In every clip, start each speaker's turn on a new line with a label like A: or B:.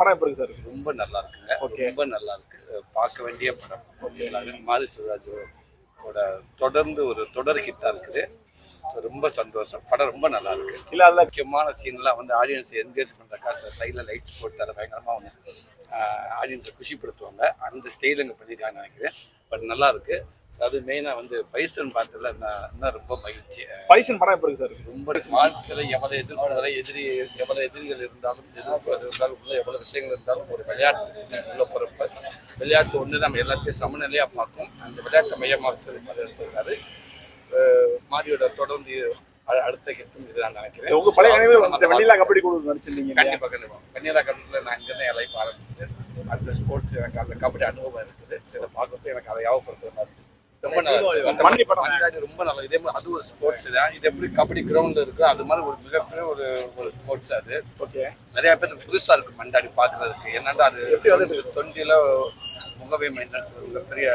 A: படம் எப்படி இருக்கு சார்?
B: ரொம்ப நல்லா
A: Okay.
B: ரொம்ப நல்லா இருக்கு. பார்க்க வேண்டிய படம். மாரி சிவராஜோட தொடர்ந்து ஒரு தொடர் ஹிட்டா இருக்குது. ரொம்ப சந்தோஷம். படம் ரொம்ப நல்லா இருக்கு.
A: இல்ல அதுல
B: முக்கியமான சீன்லாம் வந்து ஆடியன்ஸ் என்கரேஜ் பண்றக்கா சைடில் லைட்ஸ் போட்டு தர பயங்கரமா ஒன்று ஆடியன்ஸை குஷிப்படுத்துவாங்க. அந்த ஸ்டைல் இங்கே பண்ணியிருக்காங்க நினைக்கிறேன். பட் நல்லா இருக்கு. அது மெயினாக வந்து பைசன் பார்த்ததுல நான் ரொம்ப மகிழ்ச்சி.
A: பைசன் படம் எப்படி சார்?
B: ரொம்ப வாழ்க்கையில எவ்வளவு எதிர்ப்புகளை எதிரி எவ்வளவு எதிரிகள் இருந்தாலும் எதிர்ப்புகள் இருந்தாலும் உள்ள எவ்வளவு விஷயங்கள் இருந்தாலும் ஒரு விளையாட்டு. உள்ள போறப்ப விளையாட்டு ஒன்று நம்ம எல்லாத்தையும் சமநிலையா பார்க்கும். அந்த விளையாட்டை மையமாக மாதிரி எடுத்திருக்காரு. மாரியோட தொடர்ந்து அடுத்த கிட்டும் இதுதான் நினைக்கிறேன்.
A: உங்க பழைய நினைவு வெண்ணிலா கபடி குழு நடிச்சிருந்தீங்க?
B: கண்டிப்பா கண்டிப்பா. கன்னியாதா கடலில் நான் இங்கே தான் லைஃப் ஆரம்பிச்சது அந்த ஸ்போர்ட்ஸ் எனக்கு அந்த கபடி அனுபவம் இருக்குது. சில பார்க்கறப்ப எனக்கு அதை யாவப்படுத்துற மாதிரி. ரொம்ப நல்லா ரொம்ப நல்லா இதே மாதிரி அது ஒரு ஸ்போர்ட்ஸ் தான் இது எப்படி கபடி கிரவுண்ட் இருக்கு அது மாதிரி ஒரு மிகப்பெரிய ஒரு ஒரு ஸ்போர்ட்ஸ் அது.
A: ஓகே
B: நிறைய பேருக்கு புதுசா இருக்கு மண்டாடி பாக்குறதுக்கு. என்னன்னா அது தொண்டியில முகவை மைந்தன் ஒரு பெரிய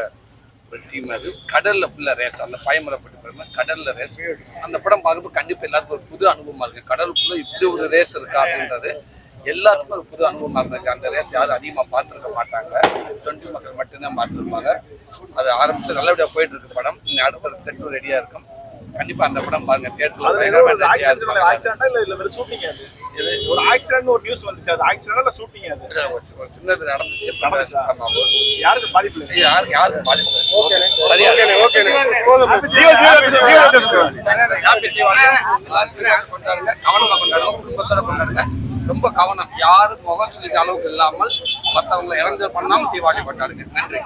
B: ஒரு டீம் அது. கடல்ல ஃபுல்லா ரேஸ் அந்த பயமரப்பட்டு பாருங்க கடல்ல ரேஸ் அந்த படம் பார்க்கும்போது கண்டிப்பா எல்லாருக்கும் ஒரு புது அனுபவமா இருக்கு. கடலுக்குள்ள இப்படி ஒரு ரேஸ் இருக்கா அப்படின்றது. எல்லாத்துக்கும் ஒரு புது அனுபவமா இருக்கு. அந்த ரேஸ் யாரும் அதிகமா பார்த்துருக்க மாட்டாங்க. தொண்டி மக்கள் மட்டும்தான் பார்த்துருப்பாங்க. அது ஆரம்பிச்சு நல்லபடியா போயிட்டு இருக்கு படம். இன்னும் அடுத்த செட்டும் ரெடியா இருக்கும். கண்டிப்பா அந்த படம் பாருங்க தேட்டர்ல
A: ஒரு ஆக்சிடென்ட் ஒரு நியூஸ் வந்துச்சு. அது ஆக்சிடென்ட் ஷூட்டிங் அது?
B: ஒரு சின்னது நடந்துச்சு.
A: நடந்துச்சா? யாருக்கு பாதிப்பு இல்லை?
B: யாரு யாருக்கு பாதிப்பு இல்லை. சரியா Happy Diwali. எல்லாரும் கொண்டாடுங்க. கவனமா கொண்டாடுங்க. குடும்பத்தோட கொண்டாடுங்க. ரொம்ப கவனம். யாரும் முகம் சொல்லிக்க அளவுக்கு இல்லாமல் மற்றவங்களை இறஞ்சல் பண்ணாம தீபாவளி கொண்டாடுங்க. நன்றி.